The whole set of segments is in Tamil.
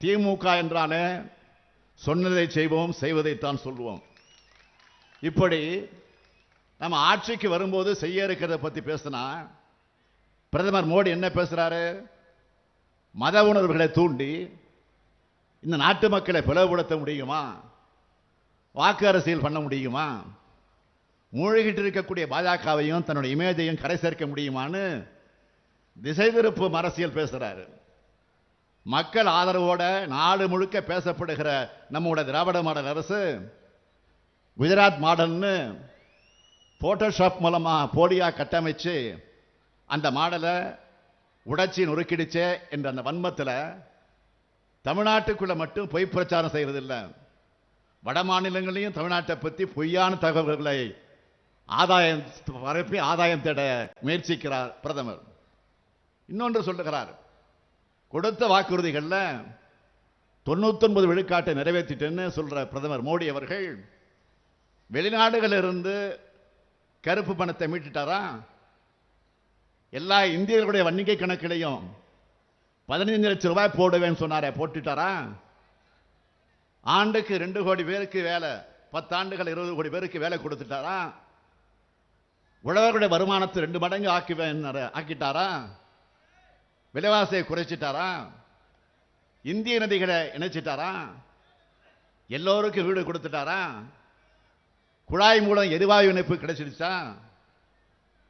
திமுக என்றாலே சொன்னதை செய்வோம் செய்வதைத்தான் சொல்லுவோம். இப்படி நம்ம ஆட்சிக்கு வரும்போது செய்ய இருக்கிறத பற்றி பேசினா பிரதமர் மோடி என்ன பேசுகிறாரு மத உணர்வுகளை தூண்டி இந்த நாட்டு மக்களை பிளவுபடுத்த முடியுமா? வாக்கு அரசியல் பண்ண முடியுமா? மூழ்கிட்டு இருக்கக்கூடிய பாஜகவையும் தன்னுடைய இமேஜையும் கரை சேர்க்க முடியுமான்னு திசை திருப்பும் அரசியல் பேசுகிறாரு மக்கள் ஆதரவோட நாடு முழுக்க பேசப்படுகிற நம்முடைய திராவிட மாடல் அரசு குஜராத் மாடல்னு ஃபோட்டோஷாப் மூலமாக போடியாக கட்டமைச்சு அந்த மாடலை உடைச்சி நொறுக்கிடுச்சே என்ற அந்த வன்மத்தில் தமிழ்நாட்டுக்குள்ளே மட்டும் பொய் பிரச்சாரம் செய்யறதில்ல. வட மாநிலங்களையும் தமிழ்நாட்டை பற்றி பொய்யான தகவல்களை ஆதாயம் பரப்பி ஆதாயம் தேட முயற்சிக்கிறார் பிரதமர். இன்னொன்று சொல்லுகிறார். கொடுத்த வாக்குறுதிகளில் தொண்ணூத்தொன்பது விழுக்காட்டை நிறைவேற்றிட்டேன்னு சொல்கிற பிரதமர் மோடி அவர்கள் வெளிநாடுகளிலிருந்து கருப்பு பணத்தை மீட்டுட்டாரா? எல்லா இந்தியர்களுடைய வன்னிக்கை கணக்கிலையும் பதினைந்து லட்சம் ரூபாய் போடுவேன்னு சொன்னாரே போட்டுட்டாரா? ஆண்டுக்கு ரெண்டு கோடி பேருக்கு வேலை பத்தாண்டுகள் இருபது கோடி பேருக்கு வேலை கொடுத்துட்டாரா? உழவர்களுடைய வருமானத்தை ரெண்டு மடங்கு ஆக்குவேன் ஆக்கிட்டாரா? விலைவாசியை குறைச்சிட்டாரா? இந்திய நதிகளை இணைச்சிட்டாரா? எல்லோருக்கும் வீடு கொடுத்துட்டாரா? குழாய் மூலம் எரிவாயு இணைப்பு கிடைச்சிடுச்சா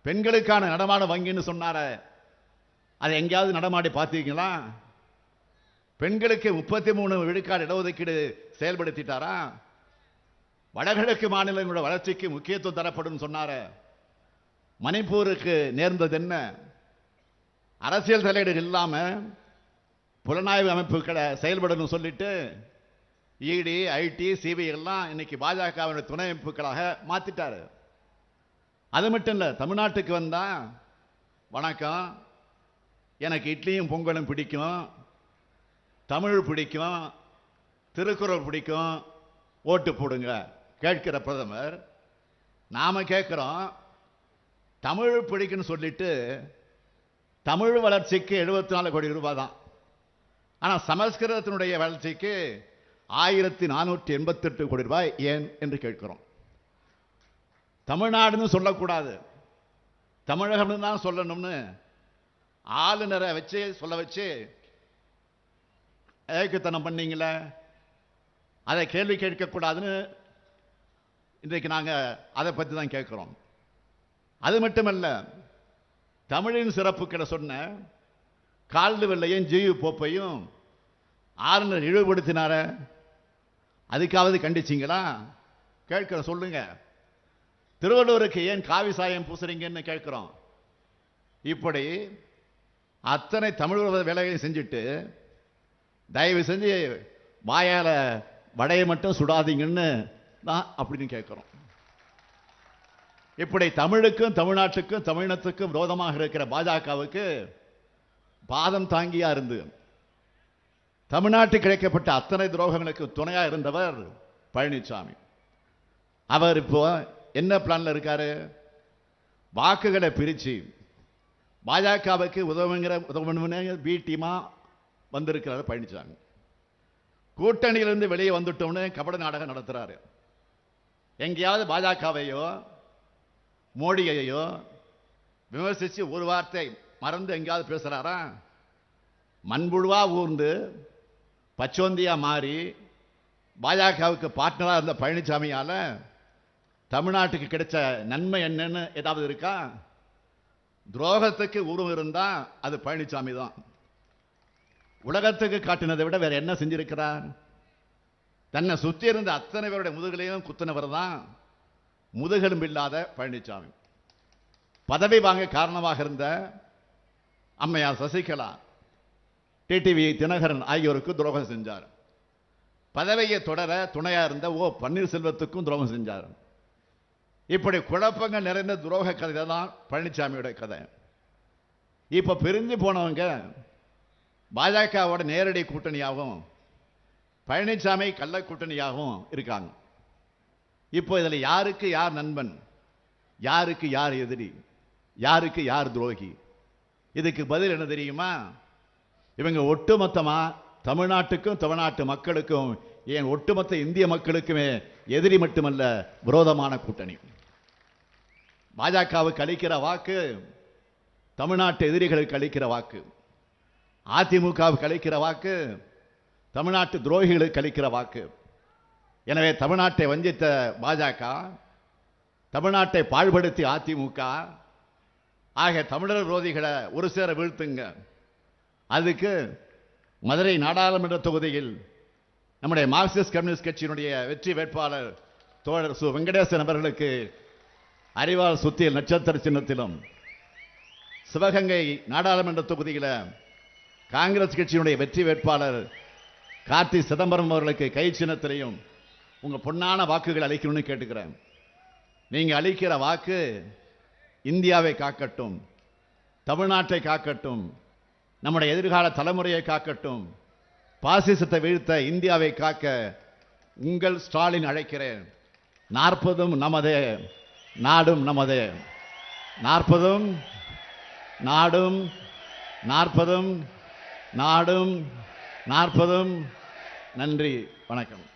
பெண்களுக்கான நடமாட வங்கின்னு சொன்னார. அதை எங்கேயாவது நடமாடி பார்த்தீங்களா பெண்களுக்கு முப்பத்தி மூணு விழுக்காடு இடஒதுக்கீடு செயல்படுத்திட்டாரா? வடகிழக்கு மாநிலங்களோட வளர்ச்சிக்கு முக்கியத்துவம் தரப்படும் சொன்னார. மணிப்பூருக்கு நேர்ந்தது என்ன? அரசியல் தலையீடு இல்லாமல் புலனாய்வு அமைப்புகளை செயல்படணும் சொல்லிட்டு இடி ஐடி சிபிஐ எல்லாம் இன்னைக்கு பாஜகவினுடைய துணை அமைப்புகளாக மாற்றிட்டாரு அது மட்டும் இல்லை தமிழ்நாட்டுக்கு வந்தால் வணக்கம் எனக்கு இட்லியும் பொங்கலும் பிடிக்கும் தமிழ் பிடிக்கும் திருக்குறள் பிடிக்கும் ஓட்டு போடுங்க கேட்கிற பிரதமர். நாம் கேட்குறோம் தமிழ் பிடிக்குன்னு சொல்லிட்டு தமிழ் வளர்ச்சிக்கு எழுபத்தி நாலு கோடி ரூபாய் தான் ஆனால் சமஸ்கிருதத்தினுடைய வளர்ச்சிக்கு ஆயிரத்தி நானூற்றி எண்பத்தெட்டு கோடி ரூபாய் ஏன் என்று கேட்கிறோம். தமிழ்நாடுன்னு சொல்லக்கூடாது. தமிழகம்னு தான் சொல்லணும்னு ஆளுநரை வச்சு சொல்ல வச்சு ஏக்கத்தனம் பண்ணீங்களே? அதை கேள்வி கேட்கக்கூடாதுன்னு இன்றைக்கு நாங்கள் அதை பற்றி தான் கேட்குறோம். அது மட்டுமல்ல தமிழின் சிறப்புக்களை சொன்ன கால்டு வெள்ளையும் ஜியு போப்பையும் ஆளுநர் இழிவுபடுத்தினார. அதுக்காவது கண்டிச்சிங்களா? கேட்கிறோம் சொல்லுங்க. திருவள்ளுவருக்கு ஏன் காவி சாயம் பூசுறீங்கன்னு கேட்குறோம். இப்படி அத்தனை தமிழ் வேலையை செஞ்சுட்டு தயவு செஞ்சு வாயால் வடையை மட்டும் சுடாதீங்கன்னு தான் அப்படின்னு கேட்குறோம். இப்படி தமிழுக்கும் தமிழ்நாட்டுக்கும் தமிழினத்துக்கும் விரோதமாக இருக்கிற பாஜகவுக்கு பாதம் தாங்கியா இருந்து தமிழ்நாட்டுக்கு கிடைக்கப்பட்ட அத்தனை துரோகங்களுக்கு துணையா இருந்தவர் பழனிசாமி அவர் இப்போ என்ன பிளான்ல இருக்காரு? வாக்குகளை பிரிச்சு பாஜகவுக்கு உதவுங்கிற உதவணும்னு பி டீமா வந்திருக்கிறார் பழனிசாமி கூட்டணியிலிருந்து வெளியே வந்துட்டோம்னு கபட நாடகம் நடத்துறாரு. எங்கேயாவது பாஜகவையோ மோடியையோ விமர்சித்து ஒரு வார்த்தை மறந்து எங்கேயாவது பேசுகிறாரா மண்புழுவாக ஊர்ந்து பச்சோந்தியா மாறி பாஜகவுக்கு பார்ட்னராக இருந்த பழனிசாமியால் தமிழ்நாட்டுக்கு கிடைச்ச நன்மை என்னன்னு ஏதாவது இருக்கா? துரோகத்துக்கு உருவம் இருந்தால் அது பழனிசாமி தான். உலகத்துக்கு காட்டினதை விட வேற என்ன செஞ்சிருக்கிறார்? தன்னை சுற்றி இருந்த அத்தனை பேருடைய முதுகலையும் குத்தினவர் தான் முதுகெலும்பு இல்லாத பழனிசாமி பதவி வாங்க காரணமாக இருந்த அம்மையார் சசிகலா டிடிவி தினகரன் ஆகியோருக்கு துரோகம் செஞ்சார். பதவியை தொடர துணையாக இருந்த ஓ பன்னீர்செல்வத்துக்கும் துரோகம் செஞ்சார். இப்படி குழப்பங்கள் நிறைந்த துரோக கதை தான் பழனிசாமியோட கதை. இப்போ பிரிஞ்சு போனவங்க பாஜகவோட நேரடி கூட்டணியாகவும் பழனிசாமி கள்ள கூட்டணியாகவும் இருக்காங்க. இப்போ இதில் யாருக்கு யார் நண்பன்? யாருக்கு யார் எதிரி? யாருக்கு யார் துரோகி? இதுக்கு பதில் என்ன தெரியுமா? இவங்க ஒட்டுமொத்தமாக தமிழ்நாட்டுக்கும் தமிழ்நாட்டு மக்களுக்கும் ஏன் ஒட்டுமொத்த இந்திய மக்களுக்குமே எதிரி மட்டுமல்ல விரோதமான கூட்டணி. பாஜகவுக்கு அளிக்கிற வாக்கு தமிழ்நாட்டு எதிரிகளுக்கு அளிக்கிற வாக்கு அதிமுகவுக்கு அளிக்கிற வாக்கு தமிழ்நாட்டு துரோகிகளுக்கு அளிக்கிற வாக்கு. எனவே தமிழ்நாட்டை வஞ்சித்த பாஜக தமிழ்நாட்டை பாழ்படுத்தி அதிமுக ஆக தமிழர் விரோதிகளை ஒரு சேர வீழ்த்துங்க. அதுக்கு மதுரை நாடாளுமன்ற தொகுதியில் நம்முடைய மார்க்சிஸ்ட் கம்யூனிஸ்ட் கட்சியினுடைய வெற்றி வேட்பாளர் தோழர் சு. வெங்கடேசன் அவர்களுக்கு அறிவால் சுத்தியில் நட்சத்திர சின்னத்திலும் சிவகங்கை நாடாளுமன்ற தொகுதியில் காங்கிரஸ் கட்சியினுடைய வெற்றி வேட்பாளர் கார்த்தி சிதம்பரம் அவர்களுக்கு கை சின்னத்திலையும் உங்கள் பொன்னான வாக்குகள் அளிக்கணும்னு கேட்டுக்கிறேன். நீங்கள் அளிக்கிற வாக்கு இந்தியாவை காக்கட்டும் தமிழ்நாட்டை காக்கட்டும் நம்முடைய எதிர்கால தலைமுறையை காக்கட்டும் பாசிசத்தை வீழ்த்த இந்தியாவை காக்க உங்கள் ஸ்டாலின் அழைக்கிறேன். நாற்பதும் நமதே நாடும் நமதே. நாற்பதும் நாடும் நாற்பதும் நாடும் நாற்பதும். நன்றி வணக்கம்.